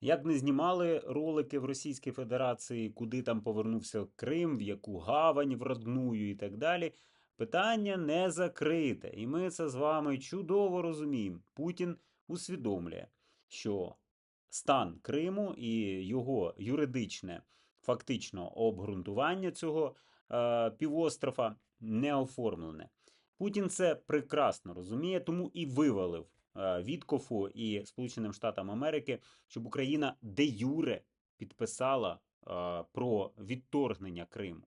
Як не знімали ролики в Російській Федерації, куди там повернувся Крим, в яку гавань в родную і так далі. Питання не закрите. І ми це з вами чудово розуміємо. Путін усвідомлює, що стан Криму і його юридичне, фактично обґрунтування цього е, півострова не оформлене. Путін це прекрасно розуміє, тому і вивалив е, Віткофу і Сполученим Штатам Америки, щоб Україна де юре підписала е, про відторгнення Криму.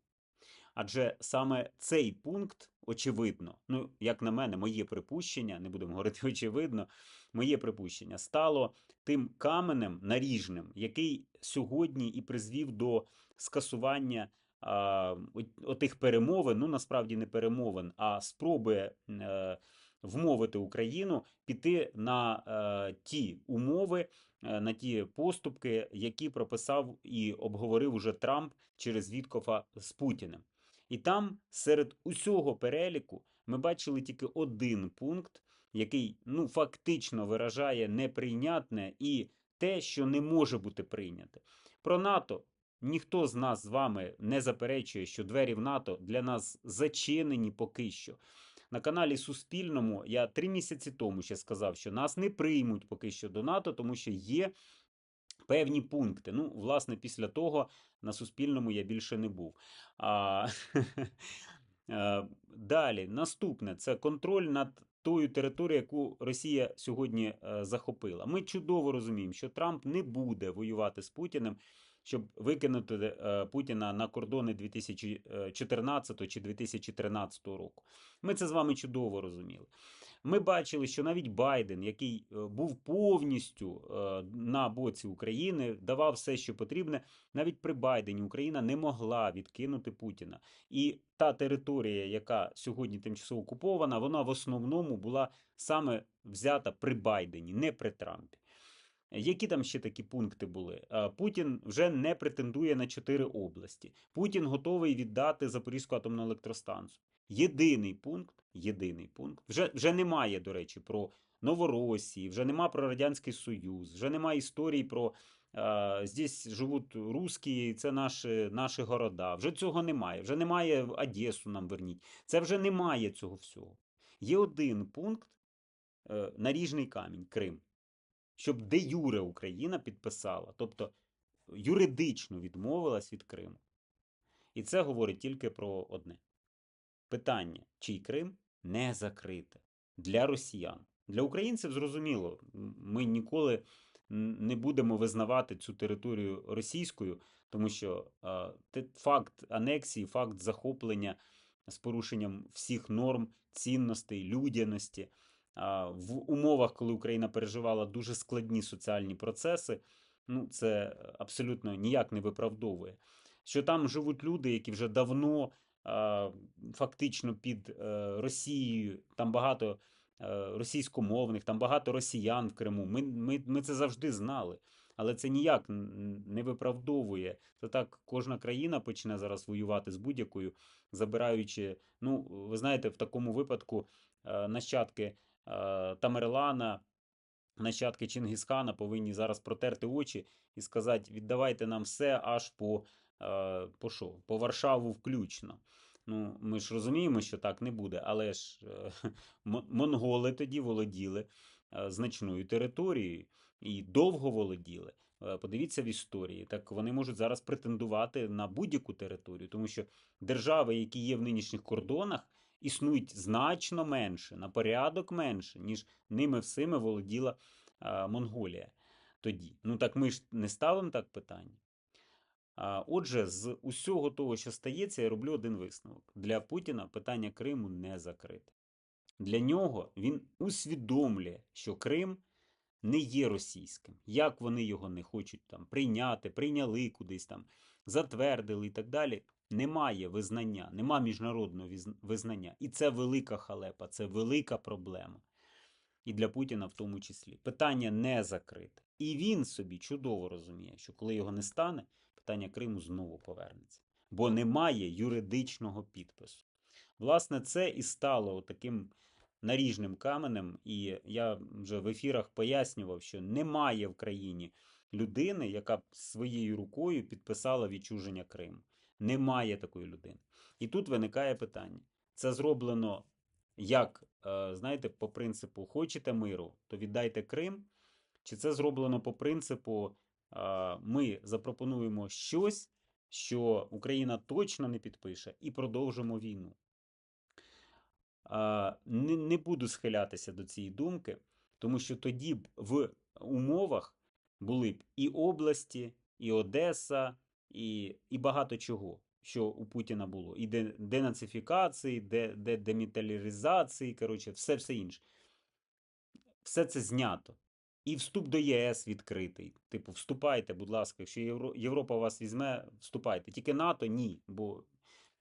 Адже саме цей пункт, очевидно, ну, як на мене, моє припущення, не будемо говорити очевидно, моє припущення стало тим каменем наріжним, який сьогодні і призвів до скасування а, отих перемовин, ну насправді не перемовин, а спроби е, вмовити Україну піти на е, ті умови, е, на ті поступки, які прописав і обговорив уже Трамп через Віткофа з Путіним. І там серед усього переліку ми бачили тільки один пункт, який ну фактично виражає неприйнятне і те, що не може бути прийняте. Про НАТО ніхто з нас з вами не заперечує, що двері в НАТО для нас зачинені поки що. На каналі Суспільному я три місяці тому ще сказав, що нас не приймуть поки що до НАТО, тому що є певні пункти. Ну, власне, після того на Суспільному я більше не був. А, е, далі, наступне це контроль над тою територією, яку Росія сьогодні е, захопила. Ми чудово розуміємо, що Трамп не буде воювати з Путіним, щоб викинути е, Путіна на кордони 2014 чи 2013 року. Ми це з вами чудово розуміли. Ми бачили, що навіть Байден, який е, був повністю е, на боці України, давав все, що потрібне. Навіть при Байдені Україна не могла відкинути Путіна. І та територія, яка сьогодні тимчасово окупована, вона в основному була саме взята при Байдені, не при Трампі. Які там ще такі пункти були? Е, Путін вже не претендує на чотири області. Путін готовий віддати Запорізьку атомну електростанцію. Єдиний пункт, єдиний пункт. Вже, вже немає, до речі, про Новоросії, вже нема про Радянський Союз, вже немає історії про е, здесь живуть русські, це наші, наші города. Вже цього немає. Вже немає Одесу нам верніть. Це вже немає цього всього. Є один пункт, е, наріжний камінь, Крим щоб де юре Україна підписала, тобто юридично відмовилась від Криму. І це говорить тільки про одне: питання, чий Крим не закрите для росіян. Для українців зрозуміло, ми ніколи не будемо визнавати цю територію російською, тому що факт анексії, факт захоплення з порушенням всіх норм, цінностей, людяності в умовах, коли Україна переживала дуже складні соціальні процеси, ну це абсолютно ніяк не виправдовує. Що там живуть люди, які вже давно фактично під е, Росією, там багато е, російськомовних, там багато росіян в Криму. Ми, ми, ми це завжди знали. Але це ніяк не виправдовує. Це так кожна країна почне зараз воювати з будь-якою, забираючи. Ну, ви знаєте, в такому випадку е, нащадки Тамерлана, нащадки Чингісхана повинні зараз протерти очі і сказати: віддавайте нам все аж по, е, по що? По Варшаву включно. Ну, ми ж розуміємо, що так не буде, але ж е, монголи тоді володіли е, значною територією і довго володіли. Е, Подивіться в історії, так вони можуть зараз претендувати на будь-яку територію, тому що держави, які є в нинішніх кордонах, існують значно менше, на порядок менше, ніж ними всіми володіла а, Монголія тоді. Ну так ми ж не ставимо так питання. Отже, з усього того, що стається, я роблю один висновок. Для Путіна питання Криму не закрите. Для нього він усвідомлює, що Крим не є російським. Як вони його не хочуть там прийняти, прийняли кудись там, затвердили і так далі. Немає визнання, нема міжнародного визнання. І це велика халепа, це велика проблема. І для Путіна в тому числі. Питання не закрите. І він собі чудово розуміє, що коли його не стане, питання Криму знову повернеться. Бо немає юридичного підпису. Власне, це і стало таким наріжним каменем, і я вже в ефірах пояснював, що немає в країні людини, яка б своєю рукою підписала відчуження Криму. Немає такої людини. І тут виникає питання: це зроблено як, е, знаєте, по принципу хочете миру, то віддайте Крим, чи це зроблено по принципу е, ми запропонуємо щось, що Україна точно не підпише, і продовжимо війну. Не, не буду схилятися до цієї думки, тому що тоді б в умовах були б і області, і Одеса, і, і багато чого, що у Путіна було. І де, денацифікації, де, де, деміталізації, коротше, все все інше. Все це знято. І вступ до ЄС відкритий. Типу, вступайте, будь ласка, якщо Євро- Європа вас візьме, вступайте. Тільки НАТО ні, бо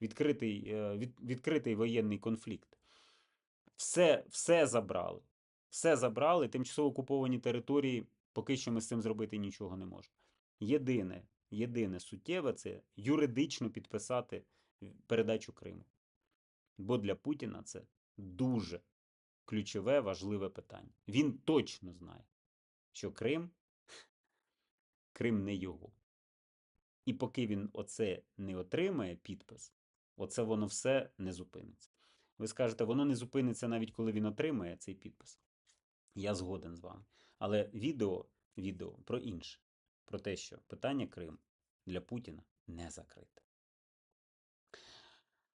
відкритий, е, від, відкритий воєнний конфлікт. Все, все забрали. Все забрали. Тимчасово окуповані території, поки що ми з цим зробити нічого не можемо. Єдине, єдине суттєве це юридично підписати передачу Криму. Бо для Путіна це дуже ключове, важливе питання. Він точно знає, що Крим Крим не його. І поки він оце не отримає підпис, оце воно все не зупиниться. Ви скажете, воно не зупиниться навіть коли він отримає цей підпис. Я згоден з вами. Але відео, відео про інше, про те, що питання Криму для Путіна не закрите.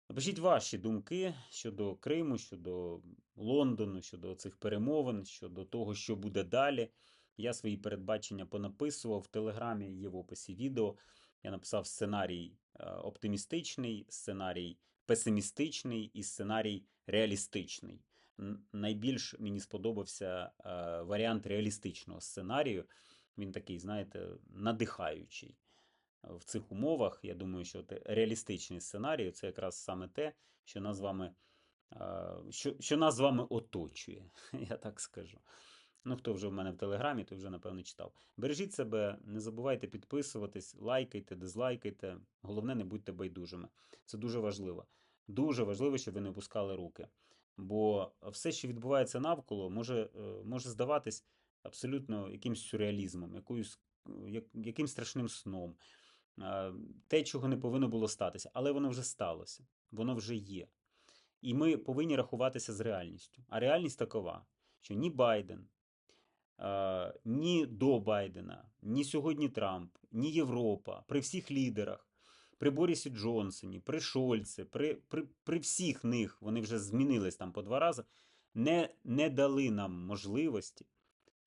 Напишіть ваші думки щодо Криму, щодо Лондону, щодо цих перемовин, щодо того, що буде далі. Я свої передбачення понаписував в Телеграмі, є в описі відео. Я написав сценарій е, оптимістичний, сценарій песимістичний і сценарій реалістичний. Найбільш мені сподобався е, варіант реалістичного сценарію. Він такий, знаєте, надихаючий. В цих умовах, я думаю, що реалістичний сценарій це якраз саме те, що нас з вами, що, що нас з вами оточує, я так скажу. Ну, хто вже в мене в Телеграмі, той вже, напевно, читав. Бережіть себе, не забувайте підписуватись, лайкайте, дизлайкайте. Головне, не будьте байдужими. Це дуже важливо. Дуже важливо, щоб ви не опускали руки. Бо все, що відбувається навколо, може, е, може здаватись абсолютно якимсь сюрреалізмом, якоюсь, як, яким страшним сном. Те, чого не повинно було статися, але воно вже сталося, воно вже є. І ми повинні рахуватися з реальністю. А реальність такова, що ні Байден, ні до Байдена, ні сьогодні Трамп, ні Європа, при всіх лідерах, при Борісі Джонсоні, при Шольці, при, при, при всіх них, вони вже змінились там по два рази, не, не дали нам можливості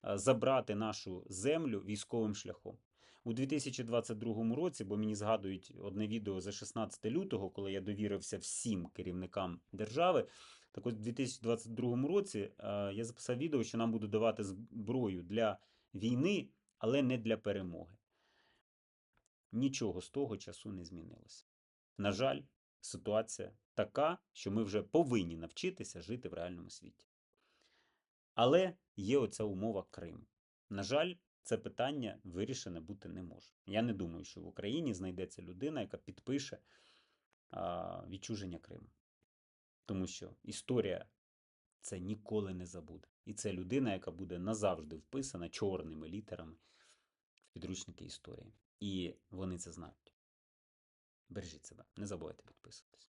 забрати нашу землю військовим шляхом. У 2022 році, бо мені згадують одне відео за 16 лютого, коли я довірився всім керівникам держави. Так ось у 2022 році е, я записав відео, що нам будуть давати зброю для війни, але не для перемоги. Нічого з того часу не змінилося. На жаль, ситуація така, що ми вже повинні навчитися жити в реальному світі. Але є оця умова Криму. На жаль, це питання вирішене бути не може. Я не думаю, що в Україні знайдеться людина, яка підпише а, відчуження Криму. Тому що історія це ніколи не забуде. І це людина, яка буде назавжди вписана чорними літерами в підручники історії. І вони це знають. Бережіть себе, не забувайте підписуватись.